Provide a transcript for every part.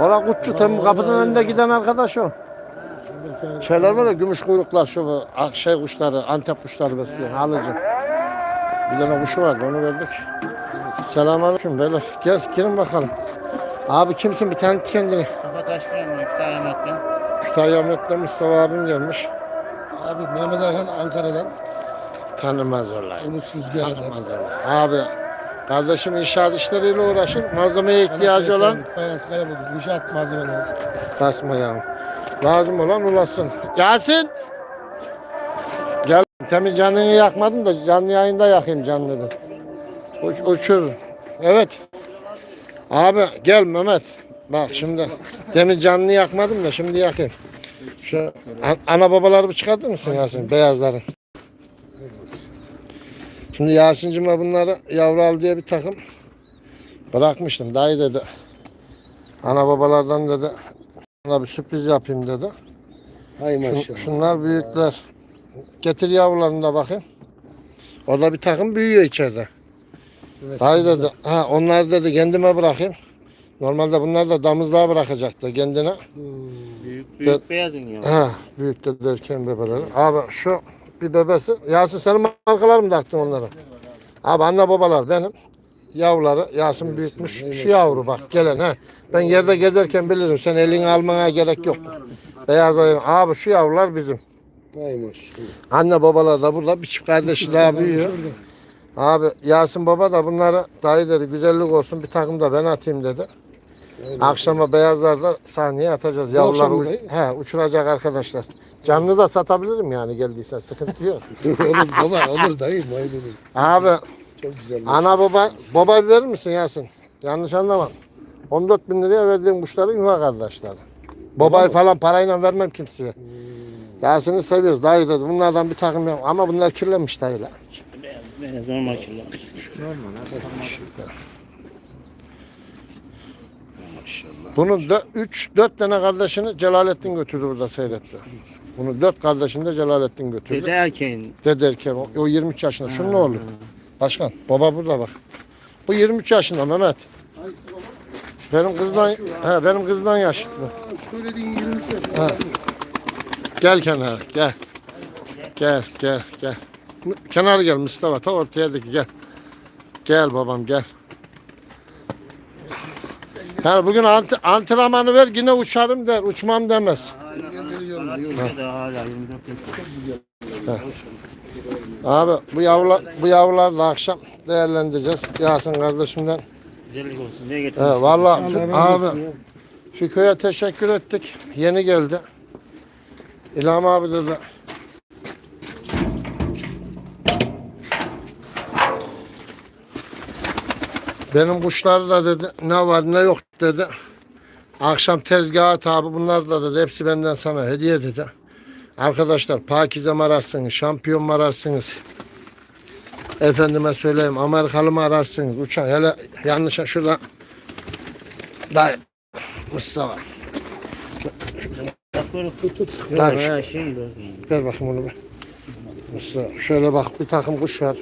Ora kutçu tem kapının önünde giden arkadaş o. Şeyler var ya gümüş kuyruklar şu şey kuşları, antep kuşları besliyor alıcı. Bir tane kuşu vardı onu verdik. Selamünaleyküm beyler. Gel girin bakalım. Abi kimsin bir tanıt kendini. Mustafa Taşkıran Kütahya Ahmet'ten. Kütahya Ahmet'ten Mustafa abim gelmiş. Abi Mehmet Erhan Ankara'dan Tanımaz vallahi. Umut Rüzgar'dan. Tanımaz vallahi. Abi kardeşim inşaat işleriyle uğraşır. Malzemeye ihtiyacı olan Fayans Karabuluk, inşaat malzemeleri. basma yani. Lazım olan ulaşsın. Yasin! Gel. Temin canını yakmadın da canlı yayında yakayım canını. Uç, uçur. Evet. Abi gel Mehmet. Bak şimdi. Demin canını yakmadım da şimdi yakayım. Şu an- ana babaları bir çıkartır mısın Yasin? Beyazları. Şimdi Yasin'cime bunları yavru al diye bir takım bırakmıştım. Dayı dedi. Ana babalardan dedi. Ona bir sürpriz yapayım dedi. Hay Şun- maşallah. şunlar büyükler. Getir yavrularını da bakayım. Orada bir takım büyüyor içeride. Evet. Dayı dedi, ha onlar dedi kendime bırakayım. Normalde bunlar da damızlığa bırakacaktı kendine. Büyük büyük beyaz iniyor. Ha, büyük de derken bebeleri. Abi şu bir bebesi. Yasin senin markalar mı taktın onları? Abi anne babalar benim. Yavruları Yasin büyütmüş. Şu yavru bak gelen ha. Ben yerde gezerken bilirim. Sen elini almana gerek yok. Beyaz ayın. Abi şu yavrular bizim. Anne babalar da burada. Bir çift kardeşi daha büyüyor. Abi Yasin baba da bunları dayı dedi güzellik olsun bir takım da ben atayım dedi. Akşama beyazlarda sahneye atacağız. Akşam mı uç- he, uçuracak arkadaşlar. Canlı da satabilirim yani geldiyse sıkıntı yok. olur baba olur dayı. Vay. Abi Çok güzel. ana baba baba verir misin Yasin? Yanlış anlama. 14 bin liraya verdiğim kuşları yuva kardeşler. Babayı falan parayla vermem kimseye. Yasin'i seviyoruz dayı dedi. Bunlardan bir takım yok. Ama bunlar kirlenmiş dayıyla. Beyaz beyaz normal kirlenmiş. Bunun 3-4 tane kardeşini Celalettin götürdü burada seyretti. Bunu 4 kardeşini de Celalettin götürdü. Dede erkeğin. Dede erken o, o 23 yaşında. Şunun ne olur? Başkan baba burada bak. Bu 23 yaşında Mehmet. Benim kızdan he, benim kızdan yaşlı. Söylediğin 23 yaş. Ha. Gel kenara gel. Gel gel gel. Kenar gel Mustafa ta ortaya gel. Gel babam gel. Yani bugün anti, antrenmanı ver yine uçarım der. Uçmam demez. Dede hala 24 yaşında. Abi bu yavrular bu yavrular da akşam değerlendireceğiz. Yasin kardeşimden. Güzellik olsun diye He, getirdim. vallahi abi Fiko'ya teşekkür ettik. Yeni geldi. İlham abi dedi. Benim kuşları da dedi ne var ne yok dedi. Akşam tezgaha tabi bunlar da dedi hepsi benden sana hediye dedi. Arkadaşlar Pakize mi ararsınız, şampiyon mu ararsınız? Efendime söyleyeyim Amerikalı mı ararsınız? Uçan hele yanlış şurada Dayı Mustafa Dayı şu- ver bakayım onu bir. Mustafa şöyle bak bir takım kuş var.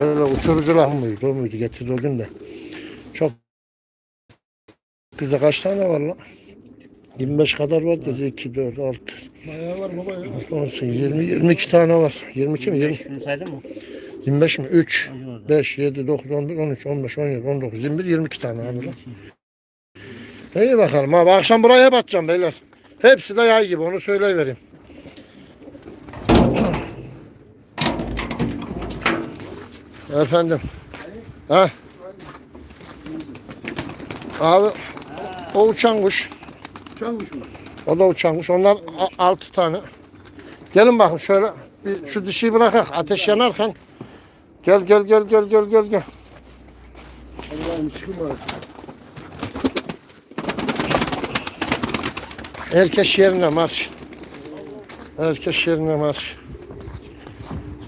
Böyle uçurucular mıydı o muydu getirdi o gün de. Çok güzel kaç tane var lan? 25 kadar var dedi 2, 4, 6, Bayağı var baba ya. 18, 20, 22 tane var. 22 mi? 20, Şunu saydın mı? 25 mi? 3, Acı orada. 5, 7, 9, 11, 13, 15, 17, 19, 21, 22 tane abi lan. İyi bakalım abi. Akşam buraya batacağım beyler. Hepsi de yay gibi onu söyleyivereyim. Efendim. Ha? Abi o uçan kuş. Uçan kuş mu? O da uçan kuş. Onlar altı tane. Gelin bakın şöyle bir şu dişiyi bırakak ateş yanarken. Gel gel gel gel gel gel gel. Allah'ım. Herkes yerine marş. Herkes yerine marş.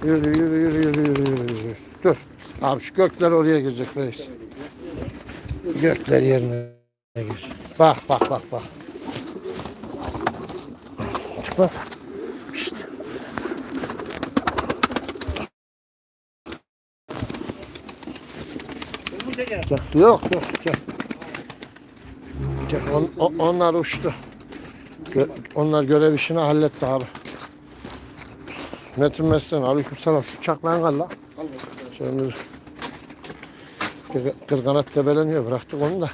Yürü yürü yürü yürü yürü yürü. Dur. Abi şu gökler oraya girecek reis. Gökler yerine girecek. Bak bak bak bak. Çık? Gel. Yok yok gel. Gel. On- o- onlar uçtu. Gö- onlar görev işini halletti abi. Metin Meslen aleykümselam şu çaklan kal la. Şimdi kır- kırganat debeleniyor bıraktık onu da.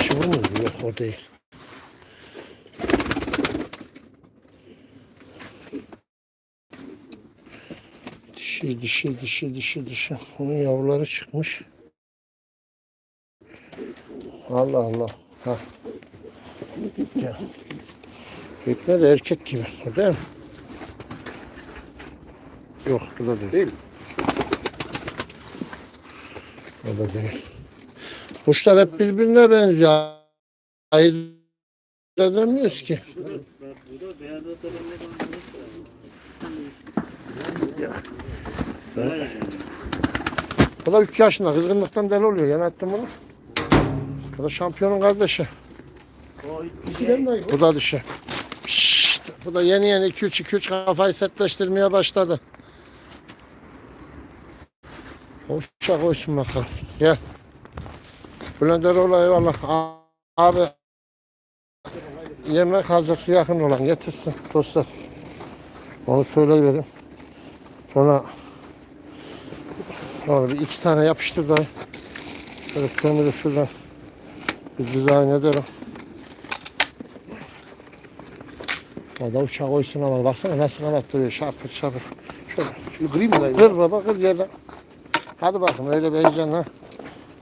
Dişi bu mu? Yok o değil. Dişi, dişi, dişi, dişi, dişi. Onun yavruları çıkmış. Allah Allah. Ha. Ya. Gökler de erkek gibi. Değil mi? Yok bu da değil. Değil. O da değil. Kuşlar hep birbirine benziyor. Ayırt edemiyoruz ki. Bu da beyaz olsa ben ne kadar O da 3 yaşında. Kızgınlıktan deli oluyor. Yönettim bunu. O da şampiyonun kardeşi. Dayı. Bu da dişi. Pişt. Bu da yeni yeni 2-3-2-3 kafayı sertleştirmeye başladı. Hoşça koysun bakalım. Gel. Bülent Eroğlu eyvallah. Abi yemek hazır yakın olan getirsin dostlar. Onu söyleyiverim. Sonra sonra bir iki tane yapıştır dayı. Şöyle kömürü şuradan bir dizayn ederim. O da uçağı koysun ama baksana nasıl kanatlıyor şapır şapır. Şöyle kırayım mı dayı? kır baba kır yerden. Hadi bakın öyle bir heyecan ha.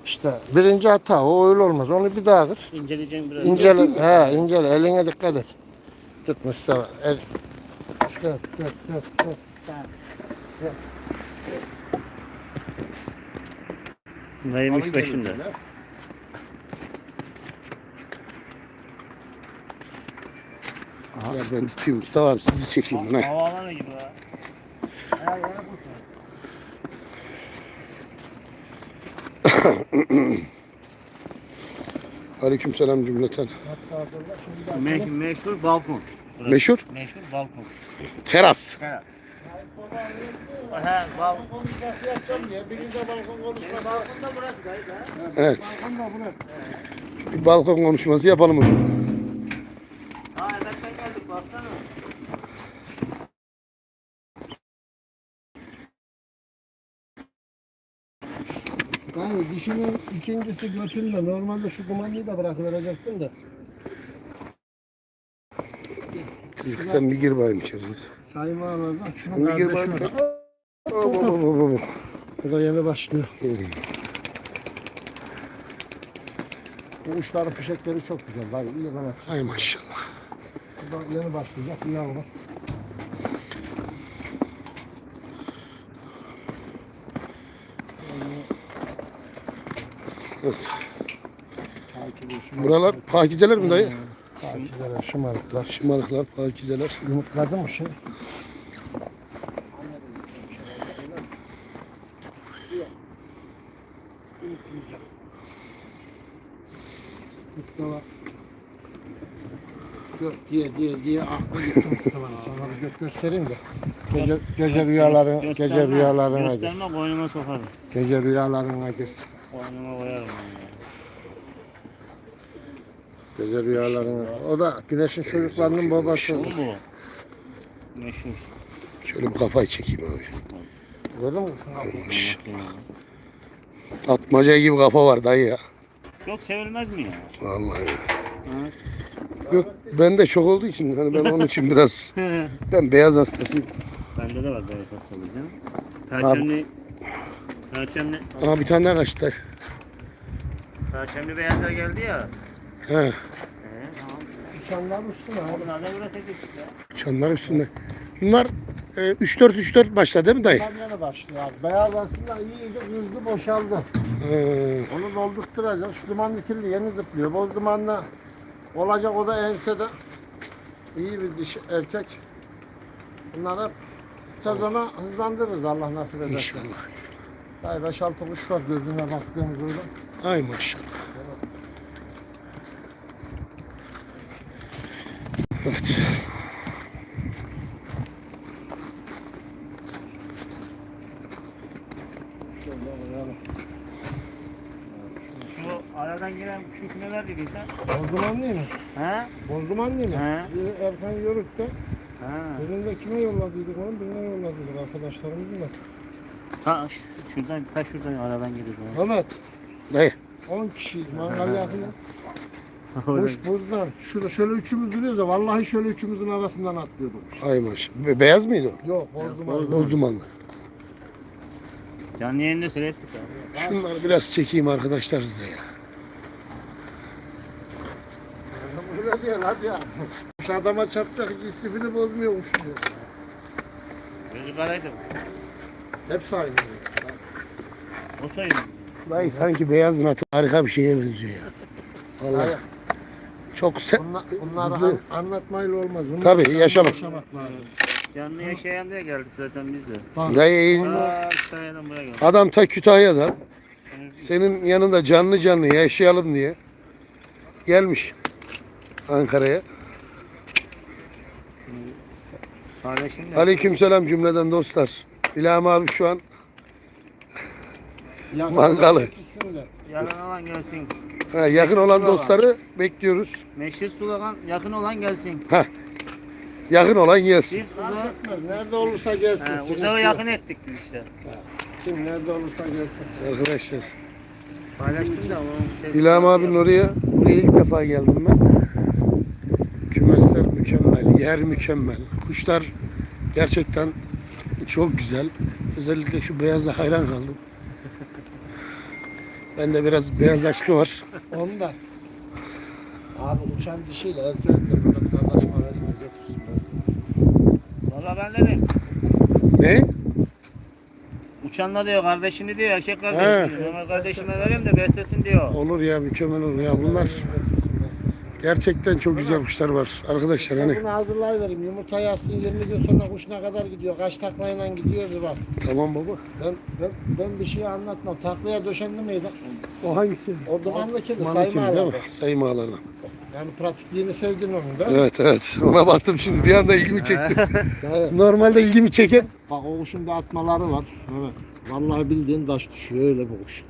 İşte birinci hata o öyle olmaz. Onu bir daha kır. inceleyeceğim biraz. İncele, he incele eline dikkat et. Tut Mustafa. El. Tut, tut, tut, tut. Dayım 3 yaşında. Ya ben tutayım Mustafa abi sizi çekeyim. Havaalanı gibi ha. Aleyküm selam cümleten. Meşhur, meşhur balkon. Burası. Meşhur Meşhur balkon. teras. Teras. He, balkon. Evet. Bir balkon konuşması yapalım o zaman. Ha, geldik baksana. Yani dişinin ikincisi götünde. Normalde şu kumandayı da bırakıverecektim de. Kızık sen bir gir bakayım içeri. Sayma alalım. Şunun Bir gir kardeşi bakayım. var. Oh, oh, oh, oh, oh. Bu da yeni başlıyor. Bu uçların fişekleri çok güzel. Var iyi kanat. Ay maşallah. Bu da yeni başlayacak. Bir yavru. Buralar pakizeler mi dayı? Pakizeler, şımarıklar. Şımarıklar, pakizeler. Yumurtladı mı şey? Mustafa. Diye diye diye aklı gitti Mustafa'nın. Sana bir gök göstereyim de. Gece, gece rüyaların, gece rüyalarına girsin. Gösterme boynuma sokarım. Gece rüyalarına girsin. Boynuma koyarım. onu. Gece rüyalarına. O da güneşin çocuklarının babası. Bu mu? Meşhur. Şöyle bir kafayı çekeyim abi. Gördün mü? Atmaca gibi kafa var dayı ya. Yok sevilmez mi ya? Vallahi. Evet. Yok ben de çok olduğu için hani ben onun için biraz ben beyaz hastasıyım. Bende de var beyaz hastalığı canım. Perçemli, perçemli, Aa bir tane daha kaçtı dayı. perçemli beyazlar geldi ya. He. Çanlar üstüne abi. Çanlar üstünde. Bunlar e, 3-4-3-4 başladı değil mi dayı? Tam yeni başlıyor abi. Beyaz aslında iyiydi, hızlı boşaldı. He. Onu doldurtturacağız. Şu dumanlı kirli yeni zıplıyor. Boz dumanla olacak o da ensede. İyi bir dişi erkek. Bunlar hep sezona hızlandırırız Allah nasip ederse. İnşallah. Ay 5-6 kuş var gözüne baktığımız orada. Ay maşallah. Evet. Şöyle alalım. Şu aradan gelen şu kümeler dedin sen. Bozduman değil mi? Ha? Bozduman değil mi? He. Biri Erkan Yörük'te. Ha. Birinde kime yolladıydık onu? Birine yolladıydık arkadaşlarımızın da. Ha şuradan ta şuradan aradan geliyor. Mehmet Dayı. 10 kişiyiz mangal yakıyor. Kuş buradan. Şurada şöyle üçümüz duruyoruz da vallahi şöyle üçümüzün arasından atlıyorduk. Ay maşallah. Be- beyaz mıydı o? Yok bozduman. Boz dumanlı. Canlı yayında seyrettik abi. Şunları biraz çekeyim arkadaşlar size ya. Öyle diyor hadi ya. Kuş adama çarpacak hiç istifini bozmuyor kuş diyor. Gözü karaydı. Hepsi aynı. O sayın. Dayı sanki beyaz natı harika bir şeye benziyor ya. Allah. Hayır. Çok se Bunlar, bunları Hızlı. an- anlatmayla olmaz. Bunlar Tabii, canlı yaşamak. yaşamak lazım. Canlı yaşayan diye geldik zaten biz de. Bak, Dayı Aa, Kütahya'dan buraya geldik. adam ta Kütahya'dan senin yanında canlı canlı yaşayalım diye gelmiş Ankara'ya. Kardeşim de. Aleykümselam cümleden dostlar. İlham abi şu an yakın Mangalı. Yakın olan gelsin. ha, yakın olan dostları bekliyoruz. Meşhur sulagan yakın olan gelsin. Yakın olan gelsin. Biz Fark uzağı, etmez. Nerede olursa gelsin. he, sıkıntı uzağı yok. yakın ettik biz işte. Kim nerede olursa gelsin. Arkadaşlar. Paylaştım da onun sesi. İlham abinin oraya, buraya ilk defa geldim ben. Yer mükemmel. Kuşlar gerçekten çok güzel. Özellikle şu beyaza hayran kaldım. Bende biraz beyaz aşkı var. Ondan. Abi uçan dişiyle erkekle arasında götürsün. Valla ben dedim. Ne? Uçanla diyor kardeşini diyor erkek kardeşini diyor. Ama kardeşime vereyim de beslesin diyor. Olur ya mükemmel olur ya. Bunlar gerçekten çok güzel kuşlar var. Arkadaşlar hani Bunu hazırlayıvereyim. Yumurta yazsın 20 gün sonra kuş ne kadar gidiyor, kaç taklayla gidiyor bir bak. tamam baba. Ben, ben, ben bir şey anlatmam. Taklaya döşendi miydi? O hangisi? O dumanlıki de Manlık sayma değil mi? ağlarına. Yani pratikliğini sevdin onun mi? Evet evet. Ona baktım şimdi. Bir anda ilgimi çekti. Evet. Normalde ilgimi çeken Bak o kuşun da atmaları var. Evet. Vallahi bildiğin taş düşüyor öyle bir kuş.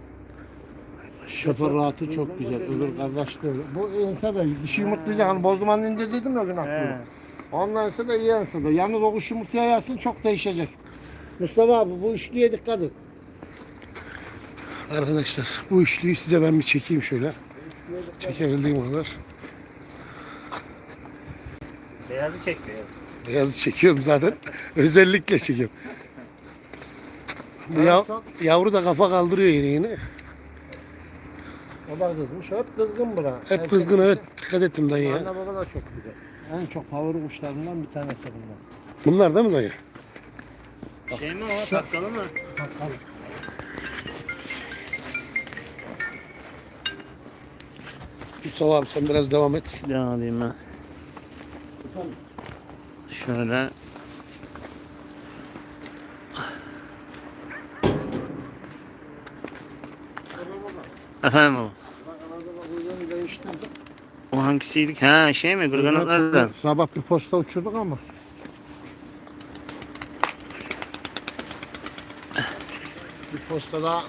Şoför rahatı çok güzel. Öbür kardeş de öyle. Bu inse de dişi yumurtlayacak. Hani bozdumanı indirdiydim ya o gün He. aklımda. Ondan sonra da iyi ense de. Yalnız o kuş yumurtaya yazsın çok değişecek. Mustafa abi bu üçlüye dikkat et. Arkadaşlar bu üçlüyü size ben bir çekeyim şöyle. Çekebildiğim kadar. Beyazı çekiyor. Beyazı çekiyorum zaten. Özellikle çekiyorum. Bu ya- yavru da kafa kaldırıyor yine yine. Da kızmış. Hep kızgın bura. Hep kızgın evet. Dikkat ettim dayı ya. Anne baba da çok güzel. En çok favori kuşlarından bir tanesi bunlar. Bunlar değil mi dayı? Şey mi o takkalı mı? Bakalım. Mustafa abi sen biraz devam et. Ne alayım ben? Şöyle. Efendim o. Bak kuyruğunu. O hangisiydik? Ha şey mi? Gırganatlardan. Sabah bir posta uçurduk ama. Bir posta daha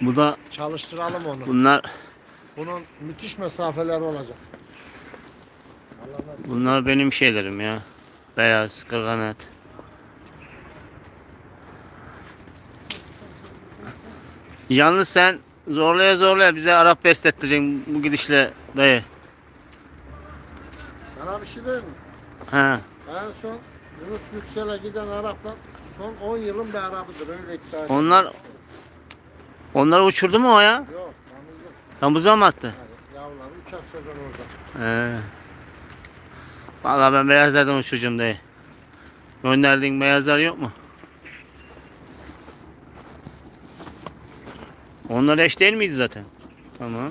Bu da çalıştıralım onu. bunlar Bunun müthiş mesafeleri olacak. bunlar benim şeylerim ya. Beyaz, gırganat. Yalnız sen zorlaya zorlaya bize Arap beslettireceksin bu gidişle dayı. Sana bir şey diyeyim mi? Ha. En son Yunus Yüksel'e giden Araplar son 10 yılın bir Arapıdır öyle iddia ediyor. Onlar onları uçurdu mu o ya? Yok, yalnızlık. Damıza mı attı? Yavrular uçak sezon orada. He. Vallahi ben beyazlardan uçuracağım dayı. Gönderdiğin beyazlar yok mu? Onlar eş değil miydi zaten? Tamam.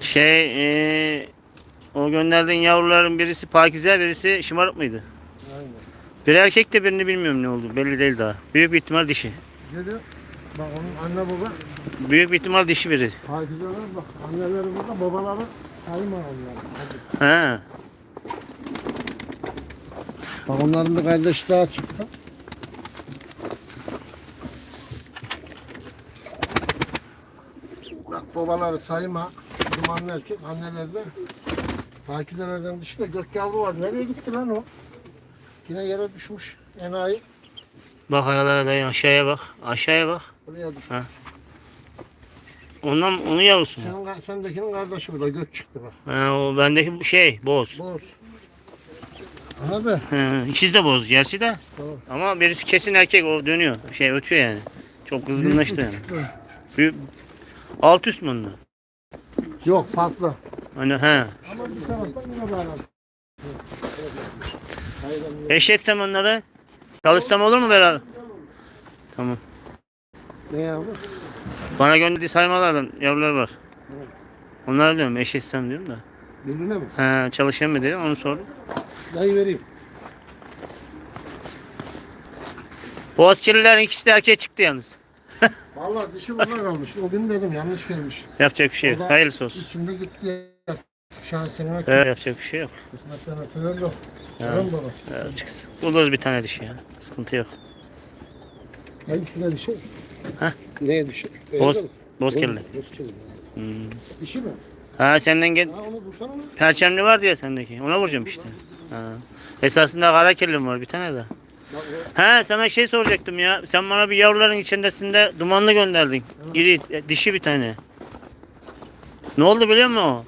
Şey, eee, o gönderdiğin yavruların birisi Pakize, birisi şımarık mıydı? Aynen. Bir erkek de birini bilmiyorum ne oldu. Belli değil daha. Büyük bir ihtimal dişi. Geliyor. Bak onun anne baba Büyük bir ihtimal dişi biri. Hafizeler bak anneleri burada babaları sayma onlar. He. Bak onların bir kardeş daha çıktı. Bak babaları sayma. Dumanlı erkek anneleri de Pakizelerden dışında gök yavru var. Nereye gitti lan o? Yine yere düşmüş. Enayi. Bak ayalara dayı aşağıya bak. Aşağıya bak. Buraya düşmüş. Ondan onun yavrusu mu? Senin, sendekinin kardeşi bu da gök çıktı bak. Ha, o bendeki bu şey boz. Boz. Abi. He, ikiz de boz gerçi de. Tamam. Ama birisi kesin erkek o dönüyor. Şey ötüyor yani. Çok kızgınlaştı yani. Büyük, alt üst mü onlar? Yok farklı. Hani he. Ama bir taraftan yine bağlı. Eşetsem onları. Çalışsam olur mu beraber? Tamam. Ne yavru? Bana gönderdiği saymalardan yavrular var. Onları diyorum eşetsem diyorum da. Birbirine mi? He, çalışayım mı dedim onu sordum. Dayı vereyim. Boğaz kirlilerin ikisi de erkeğe çıktı yalnız. Vallahi dişi burada kalmış. O gün dedim yanlış gelmiş. Yapacak bir şey yok. Da Hayırlısı olsun. İçinde gitti. Şansına He, yapacak bir şey yok. kısmetten. Ya. Tamam baba. He, çıksın. Buluruz bir tane dişi ya. Sıkıntı yok. Hangisine dişi? Heh. Neye dişi? Boz, boz kirli. Boz kirli. Hmm. Dişi mi? Ha senden gel. Ha onu bulsana mı? Perçemli var diye sendeki. Ona vuracağım işte. Ha. Esasında kara kirlim var bir tane de. Ha sana şey soracaktım ya. Sen bana bir yavruların içerisinde dumanlı gönderdin. İri, e, dişi bir tane. Ne oldu biliyor musun o?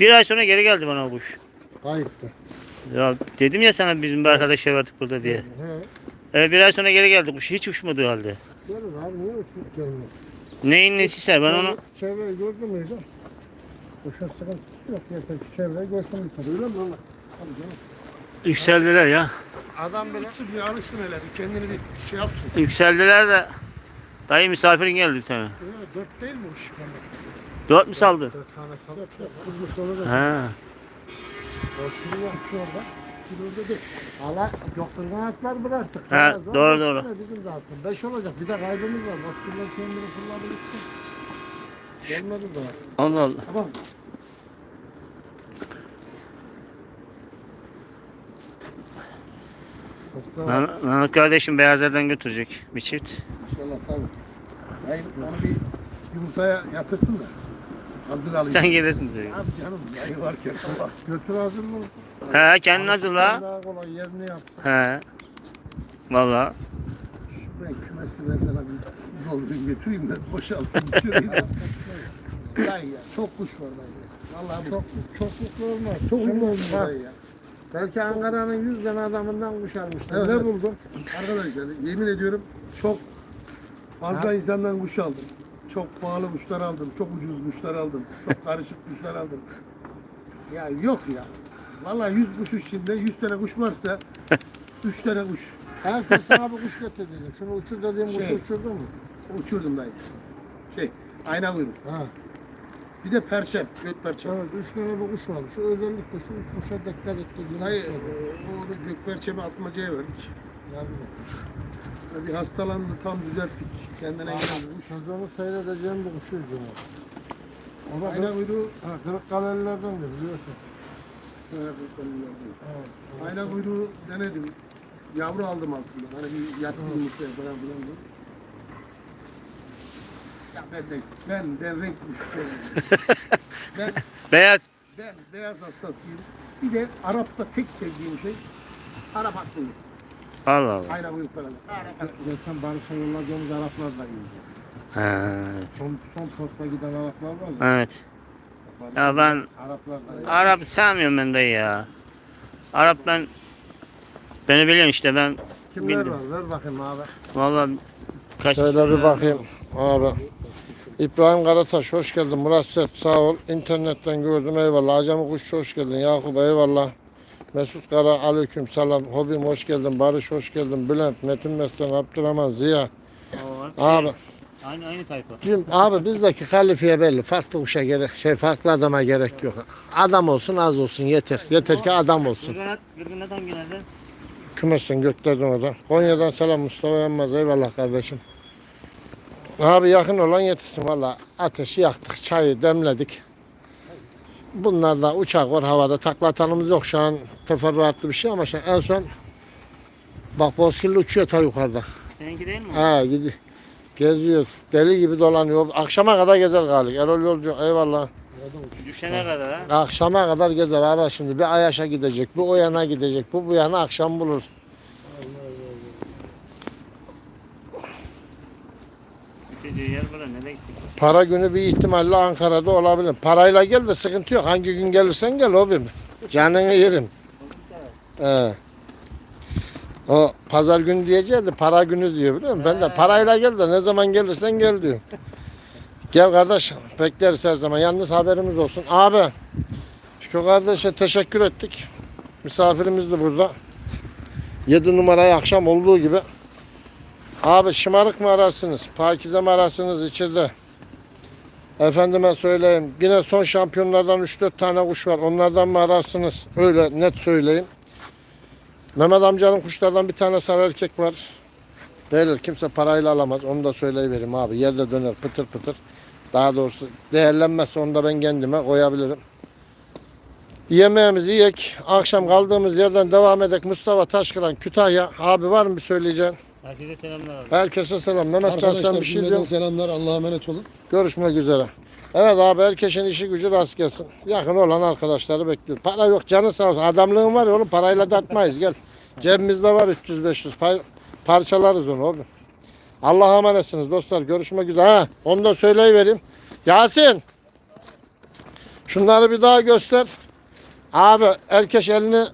Bir ay sonra geri geldi bana o kuş. Kayıptı. Ya dedim ya sana bizim bir arkadaşa verdik burada diye. He. Evet bir ay sonra geri geldi kuş. Hiç uçmadığı halde. Görür abi niye uçup gelmiyor? Neyin nesiyse ben onu... Çevreyi gördün müydü? Kuşun sıkıntısı yok. Yeter ki çevreyi görsün bir. Öyle mi? Tabii canım. Yükseldiler ya. Adam bile Alışsın bir alışsın hele bir kendini bir şey yapsın. Yükseldiler de. Dayı misafirin geldi bir tane. Dört değil mi o iş? Dört mü saldı? dört tane salıp kızmış onu da Ha. Boşluğu yapmış orada. Kilo dedi. Hala yokturgan atlar bıraktık. Ha, Biraz doğru, doğru. Bizim zaten. Beş olacak. Bir de kaybımız var. Bastırlar kendini fırladı gitti. Gelmedi daha. Allah Allah. Tamam. Mehmet Mehmet kardeşim beyazlardan götürecek bir çift. İnşallah tabii. Hayır onu bir yumurtaya yatırsın da. Hazır alayım. Sen gelirsin diyor. Abi canım yayı varken Allah. Götür hazır mı? He kendin hazırla. Daha kolay yerini yapsın. He. Valla. Şu ben kümesi ben sana bir doldurayım getireyim de boşaltayım. Da. Dayı ya çok kuş var dayı. Vallahi Çok, çokluklu olmaz. çok olmuş bak, dayı ya. Belki Ankara'nın 100 tane adamından kuş almışlar. Evet, ne evet. buldun? Arkadaşlar yemin ediyorum çok fazla Ha? insandan kuş aldım. Çok pahalı kuşlar aldım. Çok ucuz kuşlar aldım. Çok karışık kuşlar aldım. Ya yok ya. Vallahi 100 kuş içinde 100 tane kuş varsa 3 tane kuş Ben sana bir kuş getirdim. Şunu uçur dediğim kuşu Şey. uçurdun mu? uçurdum dayı. Şey, ayna kuyruk. Ha. Bir de perçem, göt perçem. Evet, üç tane bir kuş var. Şu özellikle şu üç kuşa dikkat et dediğim Dayı, kuş e, gök perçemi atmacaya verdik. Yani, Bir hastalandı, tam düzelttik. Kendine geldi. sezonu seyredeceğim bir kuşuydu o. O da kırık, kuyruğu, ha, Kırıkkale'lilerden de biliyorsun. Evet, evet, Evet, kuyruğu denedim. Yavru aldım altından. Hani bir yatsın yumurtaya falan filan ben de, ben, renk seviyorum. ben, Beyaz. ben beyaz hastasıyım. Bir de Arap'ta tek sevdiğim şey Arap aklı. Allah Allah. Falan. Arap aklı. Geçen Barış'a yolladığımız Araplar da iyiydi. Ha, Son, son posta giden Araplar var ya. evet. Ya ben Araplar da iyi. Arap sevmiyorum ben dayı ya. Arap ben beni biliyorsun işte ben Kimler bildim. var? Ver bakayım abi. Vallahi kaç Şöyle bir bakayım abi. İbrahim Karataş hoş geldin. Murat Sert sağ ol. İnternetten gördüm eyvallah. Acemi Kuşçu hoş geldin. Yakup eyvallah. Mesut Kara aleyküm selam. Hobim hoş geldin. Barış hoş geldin. Bülent, Metin Meslen, Abdurrahman, Ziya. Abi, Aynı aynı tayfa. Cim, abi bizdeki kalifiye belli. Farklı kuşa gerek, şey farklı adama gerek yok. Adam olsun az olsun yeter. Yeter ki adam olsun. Gırgınat, gırgınat hangi nerede? kümesin göklerden orada. Konya'dan selam Mustafa Yanmaz. Eyvallah kardeşim. Abi yakın olan yetişsin valla. Ateşi yaktık, çayı demledik. Bunlar da uçak var havada. Takla atanımız yok şu an. Teferruatlı bir şey ama şu an en son bak Bozkirli uçuyor ta yukarıda. Seninki değil mi? Ha gidiyor. Geziyoruz. Deli gibi dolanıyor. Akşama kadar gezer galiba. Erol Yolcu eyvallah. Düşene kadar ha. Akşama kadar gezer ara şimdi. Bir Ayaş'a gidecek, bu o yana gidecek, bu bu yana akşam bulur. Gideceği yer var nereye gittik? Para günü bir ihtimalle Ankara'da olabilir. Parayla gel de sıkıntı yok. Hangi gün gelirsen gel obim. Canını yerim. He. O pazar günü diyeceği para günü diyor biliyor musun? Ben de parayla gel de ne zaman gelirsen gel diyor. Gel kardeş bekleriz her zaman. Yalnız haberimiz olsun. Abi şu kardeşe teşekkür ettik. Misafirimiz de burada. 7 numarayı akşam olduğu gibi. Abi şımarık mı ararsınız? Pakize mi ararsınız içeride? Efendime söyleyeyim. Yine son şampiyonlardan 3-4 tane kuş var. Onlardan mı ararsınız? Öyle net söyleyeyim. Mehmet amcanın kuşlardan bir tane sarı erkek var. Beyler kimse parayla alamaz. Onu da söyleyivereyim abi. Yerde döner pıtır pıtır. Daha doğrusu değerlenmezse onu da ben kendime koyabilirim. Yemeğimizi yiyek. Akşam kaldığımız yerden devam edek. Mustafa Taşkıran Kütahya. Abi var mı bir söyleyeceğin? Herkese selamlar abi. Herkese selam. Mehmet Can sen bir şey diyorsun. selamlar. Allah'a emanet olun. Görüşmek üzere. Evet abi herkesin işi gücü rast gelsin. Yakın olan arkadaşları bekliyor. Para yok canı sağ olsun. Adamlığın var ya oğlum parayla da atmayız gel. Cebimizde var 300-500 pay, parçalarız onu oğlum. Allah'a emanetsiniz dostlar. Görüşmek üzere. Ha, onu da söyleyivereyim. Yasin. Şunları bir daha göster. Abi herkes elini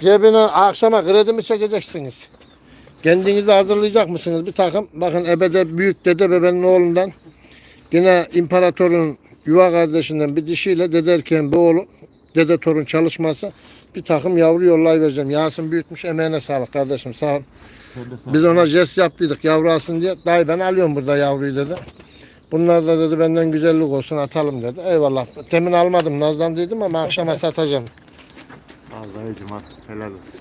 cebine akşama kredi mi çekeceksiniz? Kendinizi hazırlayacak mısınız? Bir takım bakın ebede büyük dede bebenin oğlundan Yine imparatorun yuva kardeşinden bir dişiyle dede erkeğin bir oğlu dede torun çalışması bir takım yavru yollayıvereceğim. Yasin büyütmüş emeğine sağlık kardeşim sağ ol. Biz ona jest yaptıydık yavru alsın diye. Dayı ben alıyorum burada yavruyu dedi. Bunlar da dedi benden güzellik olsun atalım dedi. Eyvallah. Temin almadım nazlandıydım ama akşama satacağım. Allah dayıcım hadi helal olsun.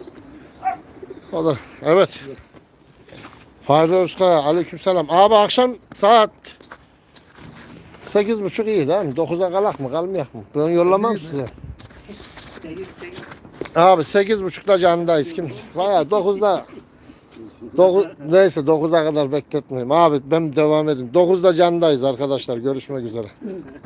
O da evet. Fahri Özkaya aleykümselam. Abi akşam saat sekiz buçuk iyi değil mi? 9'a kalak mı kalmayak mı? Ben yollamam size. 8 8 Abi sekiz buçukta canındayız. Kim? Vay dokuzda dokuz, neyse 9'a kadar bekletmeyeyim. Abi ben devam edeyim. 9'da canındayız arkadaşlar. Görüşmek üzere.